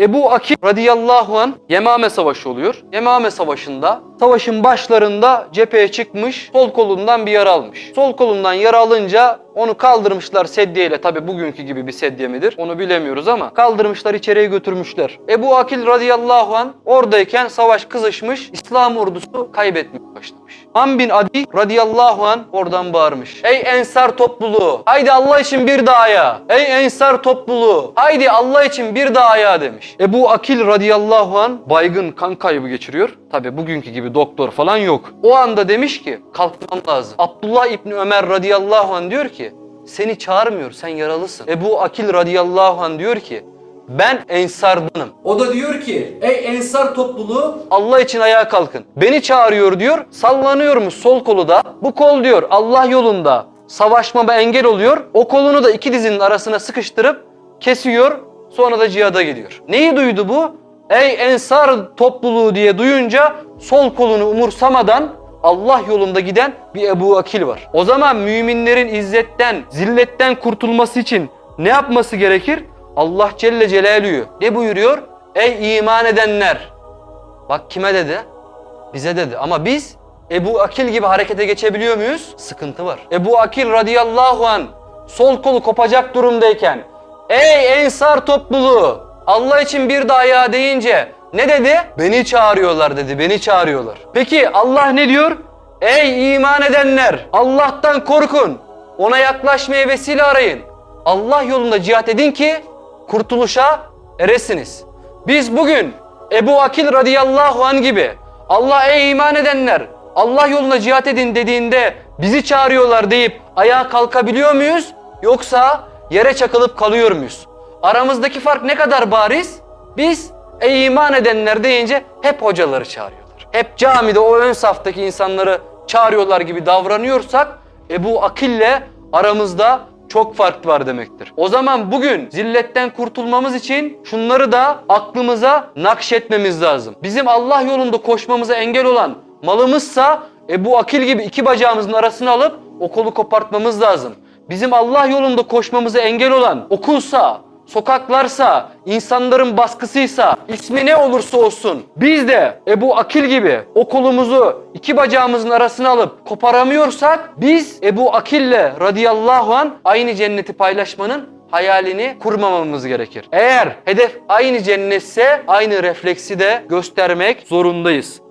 Ebu Akil radıyallahu an Yemame Savaşı oluyor. Yemame Savaşı'nda savaşın başlarında cepheye çıkmış, sol kolundan bir yara almış. Sol kolundan yara alınca onu kaldırmışlar sedyeyle. Tabi bugünkü gibi bir sedye midir onu bilemiyoruz ama kaldırmışlar içeriye götürmüşler. Ebu Akil radıyallahu an oradayken savaş kızışmış, İslam ordusu kaybetmeye başlamış. Ham bin Adi radıyallahu an oradan bağırmış. Ey ensar topluluğu, haydi Allah için bir ayağa. Ey ensar topluluğu, haydi Allah için bir ayağa demiş. Ebu Akil radıyallahu an baygın kan kaybı geçiriyor. Tabi bugünkü gibi doktor falan yok. O anda demiş ki kalkmam lazım. Abdullah İbni Ömer radıyallahu an diyor ki seni çağırmıyor sen yaralısın. Ebu Akil radıyallahu an diyor ki ben ensardanım. O da diyor ki ey ensar topluluğu Allah için ayağa kalkın. Beni çağırıyor diyor sallanıyormuş sol kolu da. Bu kol diyor Allah yolunda savaşmama engel oluyor. O kolunu da iki dizinin arasına sıkıştırıp kesiyor sonra da cihada gidiyor. Neyi duydu bu? Ey ensar topluluğu diye duyunca sol kolunu umursamadan Allah yolunda giden bir Ebu Akil var. O zaman müminlerin izzetten, zilletten kurtulması için ne yapması gerekir? Allah Celle Celaluhu ne buyuruyor? Ey iman edenler! Bak kime dedi? Bize dedi. Ama biz Ebu Akil gibi harekete geçebiliyor muyuz? Sıkıntı var. Ebu Akil radıyallahu an sol kolu kopacak durumdayken Ey ensar topluluğu! Allah için bir daha ya deyince ne dedi? Beni çağırıyorlar dedi. Beni çağırıyorlar. Peki Allah ne diyor? Ey iman edenler! Allah'tan korkun. Ona yaklaşmaya vesile arayın. Allah yolunda cihat edin ki kurtuluşa eresiniz. Biz bugün Ebu Akil radıyallahu an gibi Allah ey iman edenler Allah yoluna cihat edin dediğinde bizi çağırıyorlar deyip ayağa kalkabiliyor muyuz? Yoksa yere çakılıp kalıyor muyuz? Aramızdaki fark ne kadar bariz? Biz ey iman edenler deyince hep hocaları çağırıyorlar. Hep camide o ön saftaki insanları çağırıyorlar gibi davranıyorsak Ebu Akil'le aramızda çok fark var demektir. O zaman bugün zilletten kurtulmamız için şunları da aklımıza nakşetmemiz lazım. Bizim Allah yolunda koşmamıza engel olan malımızsa Ebu Akil gibi iki bacağımızın arasına alıp o kolu kopartmamız lazım. Bizim Allah yolunda koşmamıza engel olan okulsa, sokaklarsa, insanların baskısıysa, ismi ne olursa olsun biz de Ebu Akil gibi o kolumuzu iki bacağımızın arasına alıp koparamıyorsak biz Ebu Akil'le radıyallahu an aynı cenneti paylaşmanın hayalini kurmamamız gerekir. Eğer hedef aynı cennetse aynı refleksi de göstermek zorundayız.